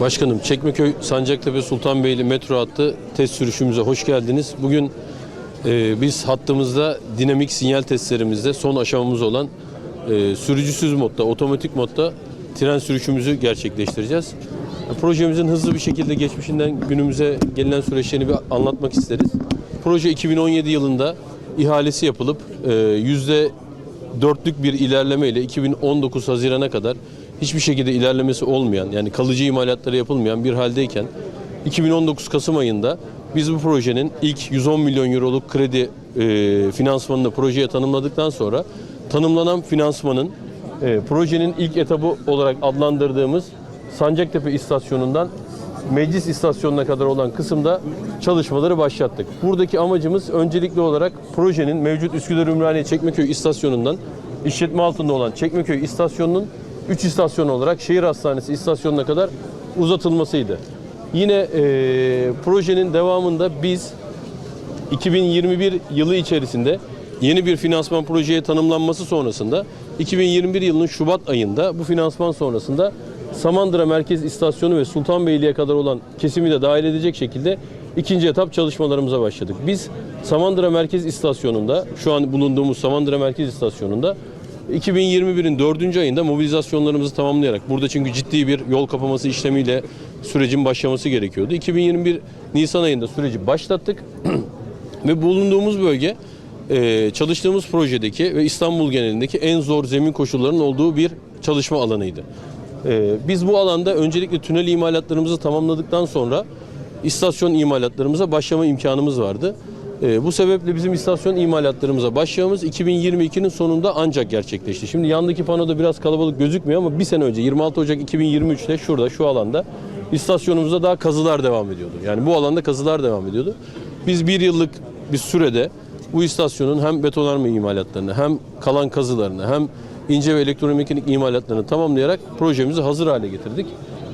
Başkanım, Çekmeköy Sancaktepe Sultanbeyli metro hattı test sürüşümüze hoş geldiniz. Bugün e, biz hattımızda dinamik sinyal testlerimizde son aşamamız olan e, sürücüsüz modda, otomatik modda tren sürüşümüzü gerçekleştireceğiz. E, Projemizin hızlı bir şekilde geçmişinden günümüze gelinen süreçlerini bir anlatmak isteriz. Proje 2017 yılında ihalesi yapılıp e, yüzde dörtlük bir ilerleme ile 2019 Haziran'a kadar hiçbir şekilde ilerlemesi olmayan yani kalıcı imalatları yapılmayan bir haldeyken 2019 Kasım ayında biz bu projenin ilk 110 milyon euroluk kredi e, finansmanını projeye tanımladıktan sonra tanımlanan finansmanın e, projenin ilk etabı olarak adlandırdığımız Sancaktepe istasyonundan meclis istasyonuna kadar olan kısımda çalışmaları başlattık. Buradaki amacımız öncelikli olarak projenin mevcut Üsküdar Ümraniye Çekmeköy istasyonundan işletme altında olan Çekmeköy istasyonunun 3 istasyon olarak şehir hastanesi istasyonuna kadar uzatılmasıydı. Yine eee, projenin devamında biz 2021 yılı içerisinde yeni bir finansman projeye tanımlanması sonrasında 2021 yılının Şubat ayında bu finansman sonrasında Samandıra Merkez İstasyonu ve Sultanbeyli'ye kadar olan kesimi de dahil edecek şekilde ikinci etap çalışmalarımıza başladık. Biz Samandıra Merkez İstasyonu'nda şu an bulunduğumuz Samandıra Merkez İstasyonu'nda 2021'in 4. ayında mobilizasyonlarımızı tamamlayarak burada çünkü ciddi bir yol kapaması işlemiyle sürecin başlaması gerekiyordu. 2021 Nisan ayında süreci başlattık. Ve bulunduğumuz bölge e, çalıştığımız projedeki ve İstanbul genelindeki en zor zemin koşullarının olduğu bir çalışma alanıydı. E, biz bu alanda öncelikle tünel imalatlarımızı tamamladıktan sonra istasyon imalatlarımıza başlama imkanımız vardı. E, bu sebeple bizim istasyon imalatlarımıza başlamamız 2022'nin sonunda ancak gerçekleşti. Şimdi yandaki panoda biraz kalabalık gözükmüyor ama bir sene önce 26 Ocak 2023'te şurada şu alanda istasyonumuzda daha kazılar devam ediyordu. Yani bu alanda kazılar devam ediyordu. Biz bir yıllık bir sürede bu istasyonun hem betonarme imalatlarını hem kalan kazılarını hem ince ve elektromekanik imalatlarını tamamlayarak projemizi hazır hale getirdik.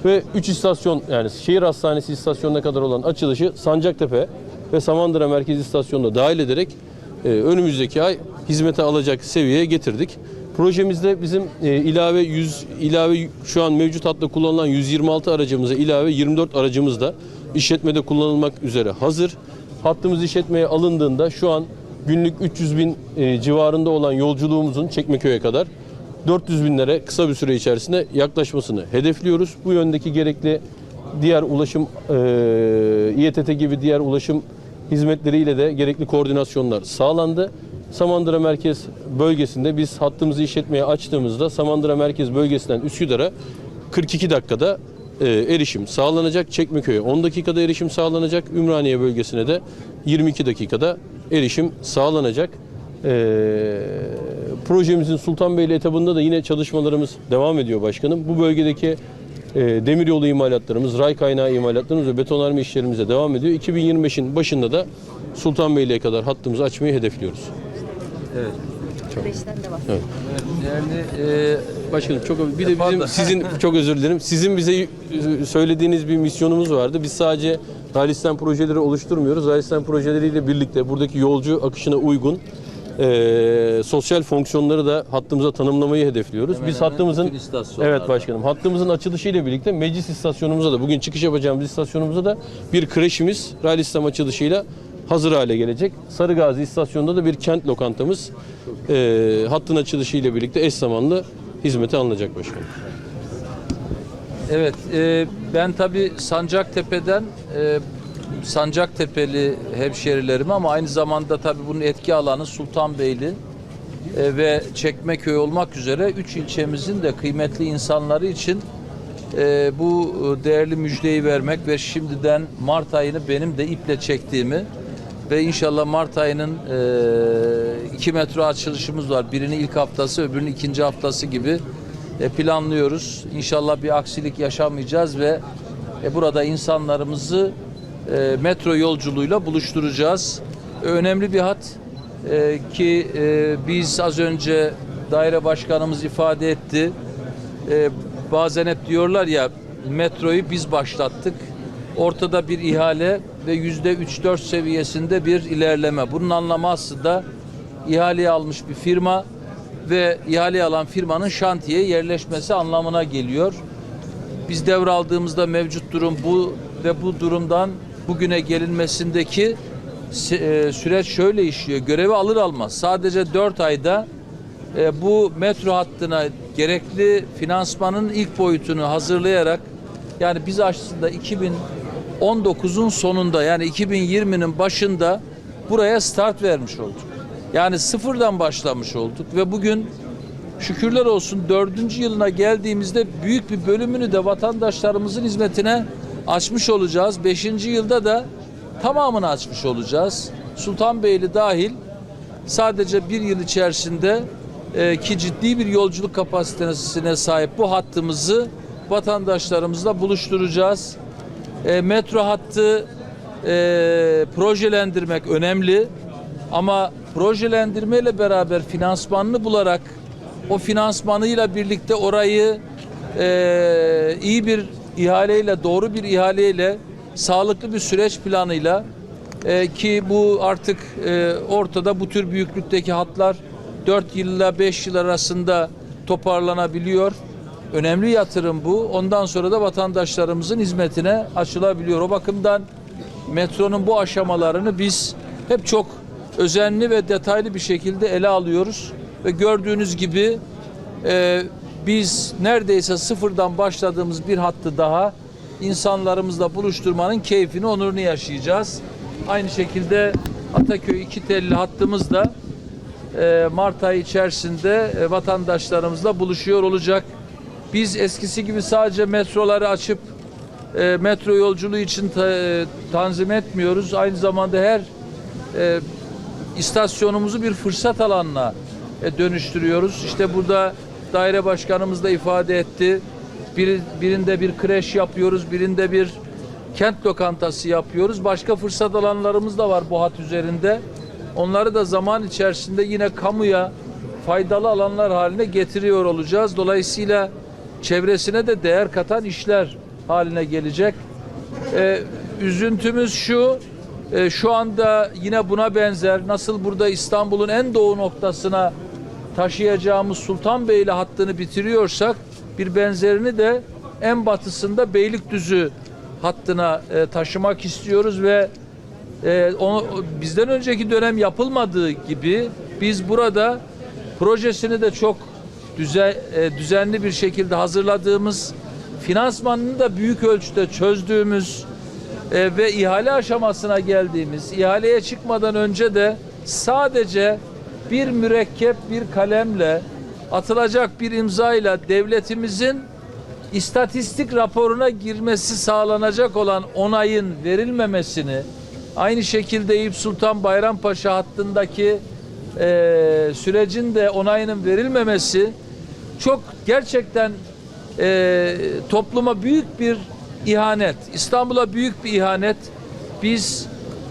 Ve 3 istasyon yani şehir hastanesi istasyonuna kadar olan açılışı Sancaktepe ve Samandıra Merkez İstasyonu'na dahil ederek e, önümüzdeki ay hizmete alacak seviyeye getirdik. Projemizde bizim e, ilave 100 ilave şu an mevcut hatta kullanılan 126 aracımıza ilave 24 aracımız da işletmede kullanılmak üzere hazır. Hattımız işletmeye alındığında şu an günlük 300 bin e, civarında olan yolculuğumuzun Çekmeköy'e kadar 400 binlere kısa bir süre içerisinde yaklaşmasını hedefliyoruz. Bu yöndeki gerekli diğer ulaşım e, İETT gibi diğer ulaşım hizmetleriyle de gerekli koordinasyonlar sağlandı. Samandıra Merkez bölgesinde biz hattımızı işletmeye açtığımızda Samandıra Merkez bölgesinden Üsküdar'a 42 dakikada e, erişim sağlanacak. Çekmeköy'e 10 dakikada erişim sağlanacak. Ümraniye bölgesine de 22 dakikada erişim sağlanacak. E, projemizin Sultanbeyli etabında da yine çalışmalarımız devam ediyor başkanım. Bu bölgedeki demiryolu imalatlarımız, ray kaynağı imalatlarımız ve betonarme işlerimize devam ediyor. 2025'in başında da Sultanbeyli'ye kadar hattımızı açmayı hedefliyoruz. Beşten devam. Değerli e, Başkanım çok bir de bizim sizin çok özür dilerim. Sizin bize e, söylediğiniz bir misyonumuz vardı. Biz sadece Ralistan projeleri oluşturmuyoruz. Ralistan projeleriyle birlikte buradaki yolcu akışına uygun e, sosyal fonksiyonları da hattımıza tanımlamayı hedefliyoruz. Hemen Biz hemen hattımızın bütün istasyonlarda. Evet başkanım. Hattımızın açılışıyla birlikte meclis istasyonumuza da bugün çıkış yapacağımız istasyonumuza da bir kreşimiz Ralistam açılışıyla hazır hale gelecek. Sarıgazi istasyonunda da bir kent lokantamız e, hattın açılışıyla birlikte eş zamanlı hizmete alınacak başkanım. evet e, ben tabi Sancaktepe'den e, Sancaktepe'li hemşerilerim ama aynı zamanda tabi bunun etki alanı Sultanbeyli e, ve Çekmeköy olmak üzere üç ilçemizin de kıymetli insanları için e, bu e, değerli müjdeyi vermek ve şimdiden Mart ayını benim de iple çektiğimi ve inşallah Mart ayının e, iki metro açılışımız var. Birinin ilk haftası, öbürünün ikinci haftası gibi planlıyoruz. İnşallah bir aksilik yaşamayacağız ve burada insanlarımızı e, metro yolculuğuyla buluşturacağız. Önemli bir hat e, ki e, biz az önce daire başkanımız ifade etti. E, bazen hep diyorlar ya metroyu biz başlattık. Ortada bir ihale ve yüzde 3-4 seviyesinde bir ilerleme. Bunun anlamı aslında ihaleye almış bir firma ve ihale alan firmanın şantiyeye yerleşmesi anlamına geliyor. Biz devraldığımızda mevcut durum bu ve bu durumdan bugüne gelinmesindeki e, süreç şöyle işliyor. Görevi alır almaz sadece 4 ayda e, bu metro hattına gerekli finansmanın ilk boyutunu hazırlayarak yani biz aslında 2019'un sonunda yani 2020'nin başında buraya start vermiş olduk. Yani sıfırdan başlamış olduk ve bugün şükürler olsun dördüncü yılına geldiğimizde büyük bir bölümünü de vatandaşlarımızın hizmetine açmış olacağız. Beşinci yılda da tamamını açmış olacağız. Sultanbeyli dahil sadece bir yıl içerisinde e, ki ciddi bir yolculuk kapasitesine sahip bu hattımızı vatandaşlarımızla buluşturacağız. E, metro hattı e, projelendirmek önemli ama projelendirmeyle beraber finansmanını bularak o finansmanıyla birlikte orayı e, iyi bir ihaleyle, doğru bir ihaleyle, sağlıklı bir süreç planıyla e, ki bu artık e, ortada bu tür büyüklükteki hatlar 4 yılla 5 yıl arasında toparlanabiliyor. Önemli yatırım bu. Ondan sonra da vatandaşlarımızın hizmetine açılabiliyor. O bakımdan metronun bu aşamalarını biz hep çok özenli ve detaylı bir şekilde ele alıyoruz. Ve gördüğünüz gibi e, biz neredeyse sıfırdan başladığımız bir hattı daha insanlarımızla buluşturmanın keyfini, onurunu yaşayacağız. Aynı şekilde Ataköy iki telli hattımız da e, Mart ayı içerisinde e, vatandaşlarımızla buluşuyor olacak. Biz eskisi gibi sadece metroları açıp e, metro yolculuğu için ta- tanzim etmiyoruz. Aynı zamanda her istasyonumuzu bir fırsat alanına dönüştürüyoruz. İşte burada daire başkanımız da ifade etti. Bir, birinde bir kreş yapıyoruz, birinde bir kent lokantası yapıyoruz. Başka fırsat alanlarımız da var bu hat üzerinde. Onları da zaman içerisinde yine kamuya faydalı alanlar haline getiriyor olacağız. Dolayısıyla çevresine de değer katan işler haline gelecek. Ee, üzüntümüz şu, e, şu anda yine buna benzer nasıl burada İstanbul'un en doğu noktasına taşıyacağımız Sultanbeyli hattını bitiriyorsak bir benzerini de en batısında Beylikdüzü hattına e, taşımak istiyoruz ve e, onu, bizden önceki dönem yapılmadığı gibi biz burada projesini de çok düze, e, düzenli bir şekilde hazırladığımız, finansmanını da büyük ölçüde çözdüğümüz e, ve ihale aşamasına geldiğimiz, ihaleye çıkmadan önce de sadece bir mürekkep, bir kalemle atılacak bir imzayla devletimizin istatistik raporuna girmesi sağlanacak olan onayın verilmemesini, aynı şekilde Eyüp Sultan Bayrampaşa hattındaki e, sürecin de onayının verilmemesi çok gerçekten e, topluma büyük bir ihanet, İstanbul'a büyük bir ihanet. Biz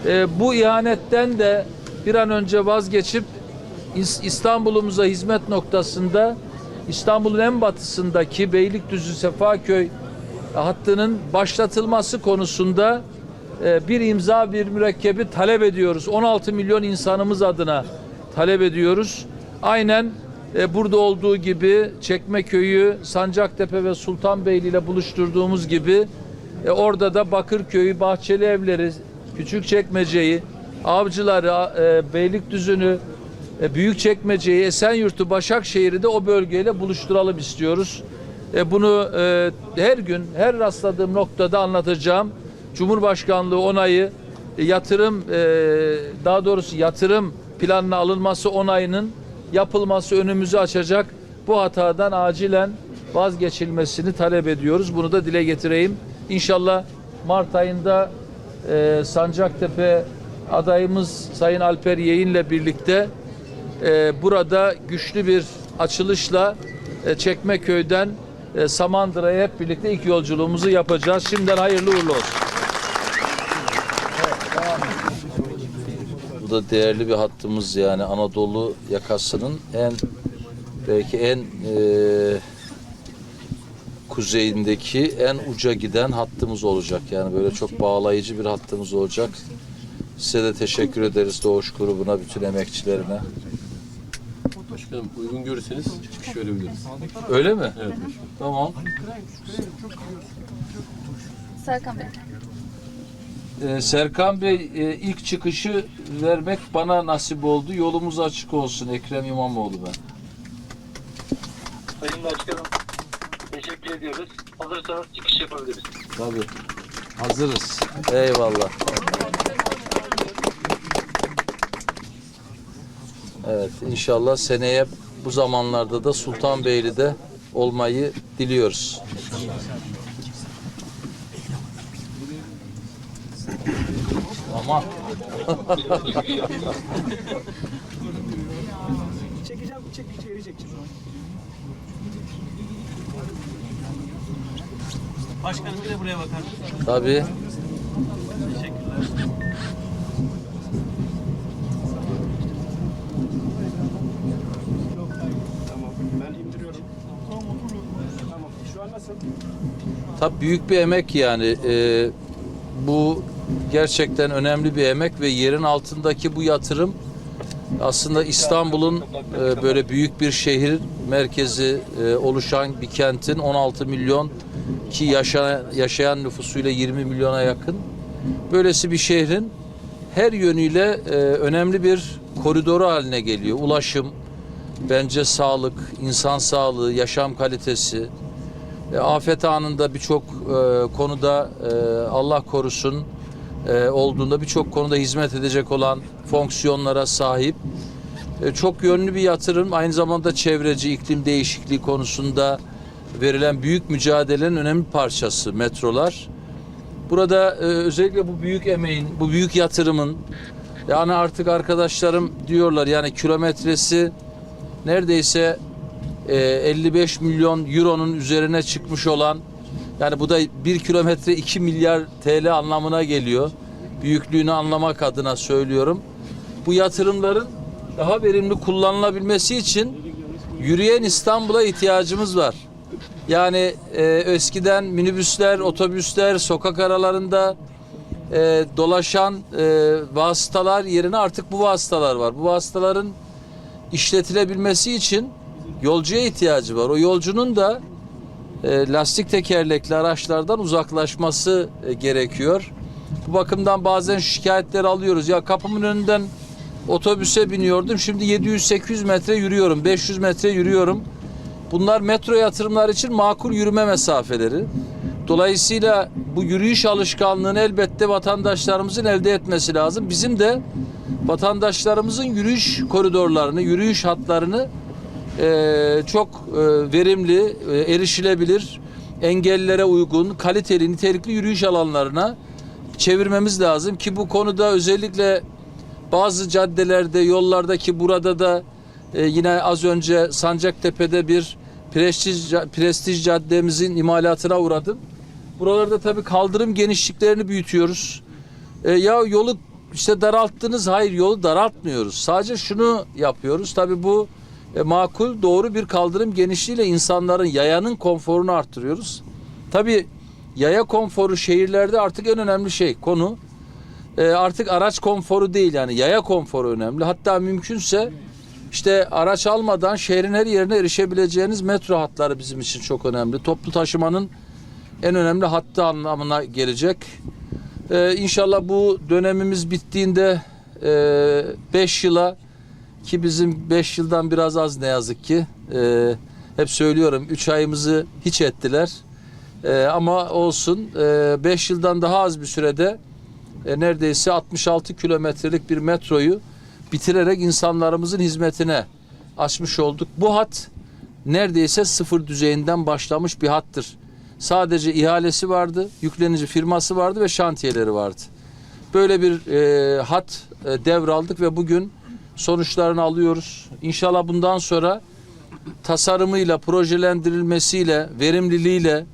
e, bu ihanetten de bir an önce vazgeçip İstanbul'umuza hizmet noktasında İstanbul'un en batısındaki Beylikdüzü Sefaköy hattının başlatılması konusunda e, bir imza bir mürekkebi talep ediyoruz. 16 milyon insanımız adına talep ediyoruz. Aynen e, burada olduğu gibi Çekmeköy'ü, Sancaktepe ve Sultanbeyli ile buluşturduğumuz gibi e, orada da Bakırköy'ü, Bahçeli Evleri, Küçükçekmece'yi, Avcılar'ı, Beylikdüzü'nü, Büyükçekmece'yi, Esenyurt'u, Başakşehir'i de o bölgeyle buluşturalım istiyoruz. E, bunu e, her gün, her rastladığım noktada anlatacağım. Cumhurbaşkanlığı onayı, e, yatırım, e, daha doğrusu yatırım planına alınması onayının yapılması önümüzü açacak. Bu hatadan acilen vazgeçilmesini talep ediyoruz. Bunu da dile getireyim. İnşallah Mart ayında e, Sancaktepe adayımız Sayın Alper Yeğin'le birlikte e, burada güçlü bir açılışla e, Çekmeköy'den e, Samandıra'ya hep birlikte ilk yolculuğumuzu yapacağız. Şimdiden hayırlı uğurlu olsun. Bu da değerli bir hattımız yani Anadolu yakasının en belki en e, kuzeyindeki en uca giden hattımız olacak. Yani böyle çok bağlayıcı bir hattımız olacak. Size de teşekkür ederiz Doğuş grubuna, bütün emekçilerine. Başkanım uygun görürseniz çıkış verebiliriz. Öyle mi? Evet başkanım. Tamam. Serkan Bey. Ee, Serkan Bey e, ilk çıkışı vermek bana nasip oldu. Yolumuz açık olsun Ekrem İmamoğlu ben. Sayın Başkanım, teşekkür ediyoruz. Hazırsanız çıkış yapabiliriz. Tabii. Hazırız. Eyvallah. Evet inşallah seneye bu zamanlarda da Sultanbeyli'de olmayı diliyoruz. Aman. Çekeceğim, çek, içeri çekeceğim. Başkanım bir de buraya bakar mısın? Tabii. Teşekkürler. Tamam, ben indiriyorum. Tamam, şu an nasıl? Tabii büyük bir emek yani. Ee, bu gerçekten önemli bir emek ve yerin altındaki bu yatırım aslında İstanbul'un e, böyle büyük bir şehir merkezi e, oluşan bir kentin 16 milyon ki yaşayan, yaşayan nüfusuyla 20 milyona yakın böylesi bir şehrin her yönüyle e, önemli bir koridoru haline geliyor. Ulaşım, bence sağlık, insan sağlığı, yaşam kalitesi, e, afet anında birçok e, konuda e, Allah korusun e, olduğunda birçok konuda hizmet edecek olan fonksiyonlara sahip. E, çok yönlü bir yatırım. Aynı zamanda çevreci, iklim değişikliği konusunda verilen büyük mücadelenin önemli parçası metrolar. Burada e, özellikle bu büyük emeğin, bu büyük yatırımın yani artık arkadaşlarım diyorlar yani kilometresi neredeyse e, 55 milyon euronun üzerine çıkmış olan yani bu da bir kilometre 2 milyar TL anlamına geliyor. Büyüklüğünü anlamak adına söylüyorum. Bu yatırımların daha verimli kullanılabilmesi için yürüyen İstanbul'a ihtiyacımız var. Yani e, eskiden minibüsler, otobüsler, sokak aralarında e, dolaşan e, vasıtalar yerine artık bu vasıtalar var. Bu vasıtaların işletilebilmesi için yolcuya ihtiyacı var. O yolcunun da e, lastik tekerlekli araçlardan uzaklaşması e, gerekiyor. Bu bakımdan bazen şikayetler alıyoruz. Ya kapımın önünden otobüse biniyordum. Şimdi 700-800 metre yürüyorum. 500 metre yürüyorum. Bunlar metro yatırımlar için makul yürüme mesafeleri. Dolayısıyla bu yürüyüş alışkanlığını elbette vatandaşlarımızın elde etmesi lazım. Bizim de vatandaşlarımızın yürüyüş koridorlarını, yürüyüş hatlarını e, çok e, verimli, e, erişilebilir, engellilere uygun, kaliteli, nitelikli yürüyüş alanlarına çevirmemiz lazım ki bu konuda özellikle bazı caddelerde, yollardaki burada da e, yine az önce Sancaktepe'de bir prestij, prestij caddemizin imalatına uğradım. Buralarda tabii kaldırım genişliklerini büyütüyoruz. E, ya yolu işte daralttınız. Hayır yolu daraltmıyoruz. Sadece şunu yapıyoruz. Tabii bu e, makul doğru bir kaldırım genişliğiyle insanların yayanın konforunu arttırıyoruz. Tabii yaya konforu şehirlerde artık en önemli şey konu. E, artık araç konforu değil yani yaya konforu önemli. Hatta mümkünse işte araç almadan şehrin her yerine erişebileceğiniz metro hatları bizim için çok önemli. Toplu taşımanın en önemli hattı anlamına gelecek. Ee, inşallah bu dönemimiz bittiğinde 5 yıla ki bizim 5 yıldan biraz az ne yazık ki. Ee, hep söylüyorum 3 ayımızı hiç ettiler. Ee, ama olsun 5 yıldan daha az bir sürede e, neredeyse 66 kilometrelik bir metroyu bitirerek insanlarımızın hizmetine açmış olduk. Bu hat neredeyse sıfır düzeyinden başlamış bir hattır. Sadece ihalesi vardı, yüklenici firması vardı ve şantiyeleri vardı. Böyle bir e, hat e, devraldık ve bugün sonuçlarını alıyoruz. İnşallah bundan sonra tasarımıyla, projelendirilmesiyle, verimliliğiyle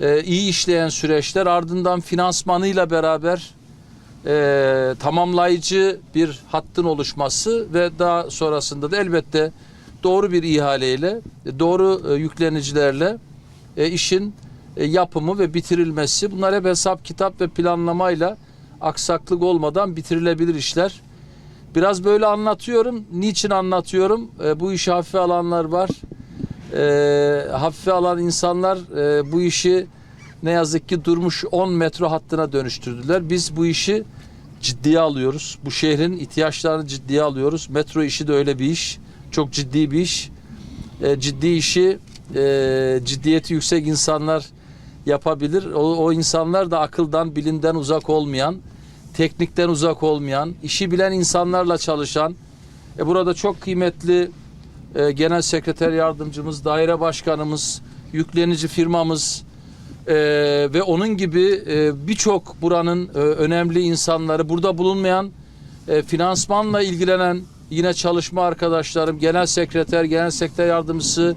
e, iyi işleyen süreçler ardından finansmanıyla beraber e, tamamlayıcı bir hattın oluşması ve daha sonrasında da elbette doğru bir ihaleyle, doğru e, yüklenicilerle e, işin e, yapımı ve bitirilmesi bunlar hep hesap kitap ve planlamayla aksaklık olmadan bitirilebilir işler. Biraz böyle anlatıyorum. Niçin anlatıyorum? E, bu işi hafife alanlar var. E, hafife alan insanlar e, bu işi ne yazık ki durmuş 10 metro hattına dönüştürdüler. Biz bu işi ciddiye alıyoruz. Bu şehrin ihtiyaçlarını ciddiye alıyoruz. Metro işi de öyle bir iş. Çok ciddi bir iş. E, ciddi işi e, ciddiyeti yüksek insanlar yapabilir. O, o insanlar da akıldan, bilimden uzak olmayan, teknikten uzak olmayan, işi bilen insanlarla çalışan. E, burada çok kıymetli e, genel sekreter yardımcımız, daire başkanımız, yüklenici firmamız e, ve onun gibi e, birçok buranın e, önemli insanları, burada bulunmayan e, finansmanla ilgilenen yine çalışma arkadaşlarım, genel sekreter, genel sekreter yardımcısı,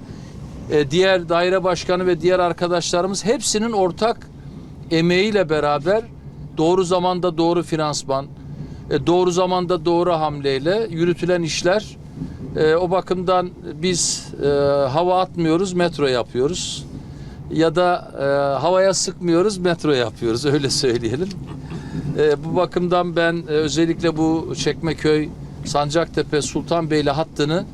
e, diğer daire başkanı ve diğer arkadaşlarımız hepsinin ortak emeğiyle beraber doğru zamanda doğru finansman, e, doğru zamanda doğru hamleyle yürütülen işler. E, o bakımdan biz e, hava atmıyoruz, metro yapıyoruz. Ya da havaya sıkmıyoruz, metro yapıyoruz öyle söyleyelim. Bu bakımdan ben özellikle bu Çekmeköy, Sancaktepe, Sultanbeyli hattını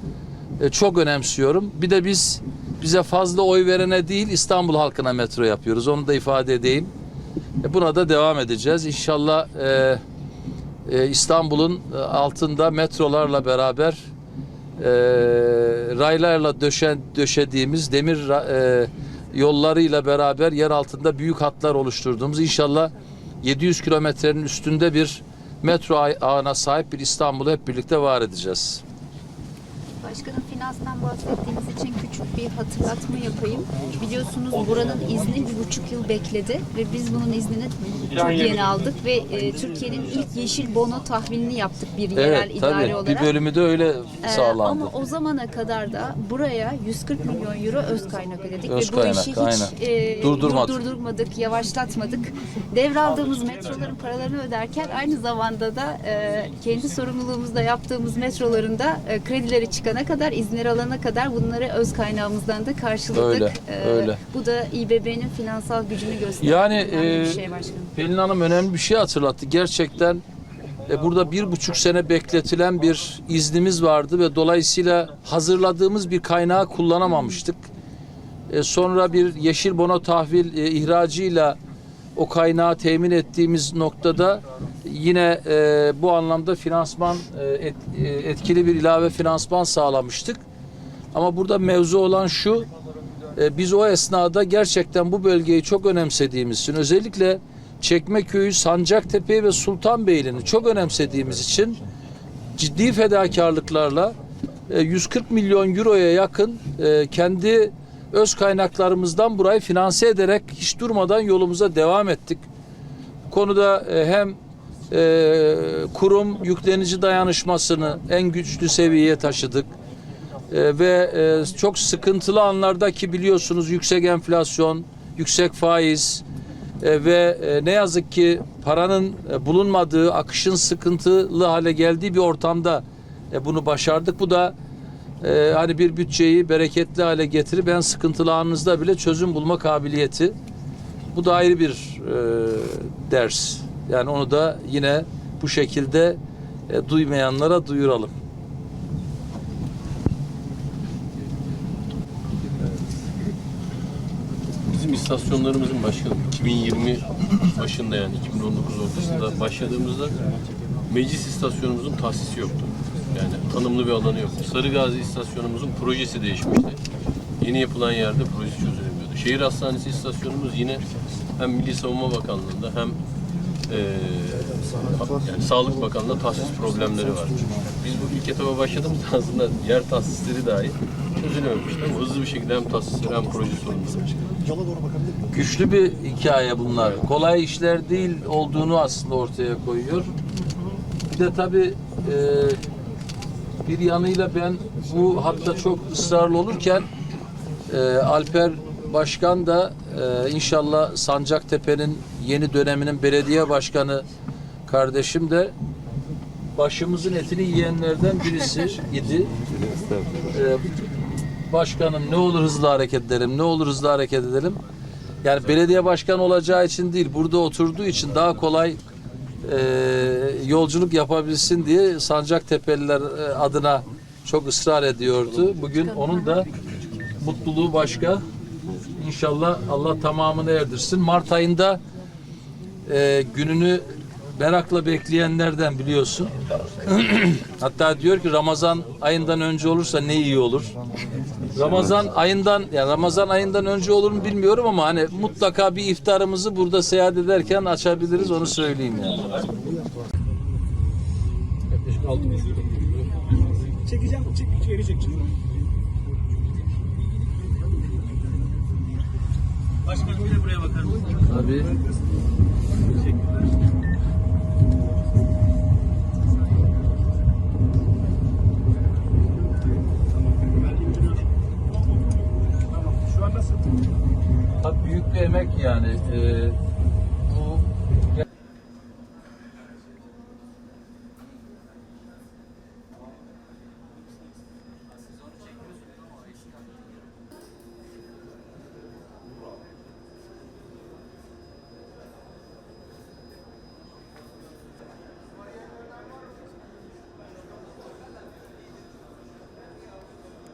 çok önemsiyorum. Bir de biz bize fazla oy verene değil İstanbul halkına metro yapıyoruz. Onu da ifade edeyim. E, buna da devam edeceğiz. İnşallah e, e, İstanbul'un e, altında metrolarla beraber e, raylarla döşen, döşediğimiz demir e, yollarıyla beraber yer altında büyük hatlar oluşturduğumuz inşallah 700 kilometrenin üstünde bir metro ağ- ağına sahip bir İstanbul'u hep birlikte var edeceğiz. Başkanım finanstan bahsettiğimiz için küçük bir hatırlatma yapayım. Biliyorsunuz buranın izni bir buçuk yıl bekledi ve biz bunun iznini çok yeni aldık ve e, Türkiye'nin ilk yeşil bono tahvilini yaptık bir yerel Evet idare tabii olarak. bir bölümü de öyle Ee, sağlandı. ama o zamana kadar da buraya 140 milyon euro öz kaynak ödedik Öz ve bu kaynak, işi hiç aynen. e, Durdurmadık. durdurmadık, yavaşlatmadık. Devraldığımız metroların paralarını öderken aynı zamanda da e, kendi sorumluluğumuzda yaptığımız metroların da e, kredileri çıkana kadar, izinleri alana kadar bunları öz kaynağımızdan da karşıladık. Öyle, E, öyle. Bu da İBB'nin finansal gücünü gösteriyor. Yani Önemli bir e, şey başkanım. Pelin Hanım önemli bir şey hatırlattı. Gerçekten e, burada bir buçuk sene bekletilen bir iznimiz vardı ve dolayısıyla hazırladığımız bir kaynağı kullanamamıştık. E, sonra bir yeşil bono tahvil e, ihracıyla o kaynağı temin ettiğimiz noktada yine e, bu anlamda finansman e, et- e, etkili bir ilave finansman sağlamıştık. Ama burada mevzu olan şu, e, biz o esnada gerçekten bu bölgeyi çok önemsediğimiz için özellikle Çekmeköy'ü, Sancaktepe'yi ve Sultanbeyli'ni çok önemsediğimiz için ciddi fedakarlıklarla e, 140 milyon euroya yakın e, kendi öz kaynaklarımızdan burayı finanse ederek hiç durmadan yolumuza devam ettik. Bu konuda e, hem e, kurum yüklenici dayanışmasını en güçlü seviyeye taşıdık. E, ve çok sıkıntılı anlarda ki biliyorsunuz yüksek enflasyon, yüksek faiz ve ne yazık ki paranın bulunmadığı, akışın sıkıntılı hale geldiği bir ortamda bunu başardık. Bu da e, hani bir bütçeyi bereketli hale getirip en sıkıntılı anınızda bile çözüm bulma kabiliyeti. Bu da ayrı bir e, ders. Yani onu da yine bu şekilde e, duymayanlara duyuralım. Bizim istasyonlarımızın başkanım 2020 başında yani 2019 ortasında başladığımızda meclis istasyonumuzun tahsisi yoktu. Yani tanımlı bir alanı yoktu. Sarıgazi istasyonumuzun projesi değişmişti. Yeni yapılan yerde projesi çözülemiyordu. Şehir Hastanesi istasyonumuz yine hem Milli Savunma Bakanlığı'nda hem eee, yani Sağlık Bakanlığı'nda tahsis problemleri var. Biz bu ilk etaba başladığımızda aslında yer tahsisleri dahi çözülememişti hızlı bir şekilde hem tahsisleri hem proje sorunları güçlü bir hikaye bunlar. Kolay işler değil olduğunu aslında ortaya koyuyor. Bir de tabii e, Bir yanıyla ben bu hatta çok ısrarlı olurken e, Alper Başkan da e, inşallah Sancaktepe'nin yeni döneminin belediye başkanı kardeşim de başımızın etini yiyenlerden birisi idi. E, başkanım ne olur hızlı hareket edelim, ne olur hızlı hareket edelim. Yani belediye başkanı olacağı için değil, burada oturduğu için daha kolay e, yolculuk yapabilsin diye Sancaktepe'liler e, adına çok ısrar ediyordu. Bugün onun da mutluluğu başka. İnşallah Allah tamamını erdirsin. Mart ayında e, gününü merakla bekleyenlerden biliyorsun. Hatta diyor ki Ramazan ayından önce olursa ne iyi olur. Ramazan ayından yani Ramazan ayından önce olur mu bilmiyorum ama hani mutlaka bir iftarımızı burada seyahat ederken açabiliriz onu söyleyeyim yani. Çekeceğim, çek, geri çekeceğim. Başkanım bir de buraya bakar mısın? Tabii. Tabii büyük bir emek yani. Ee,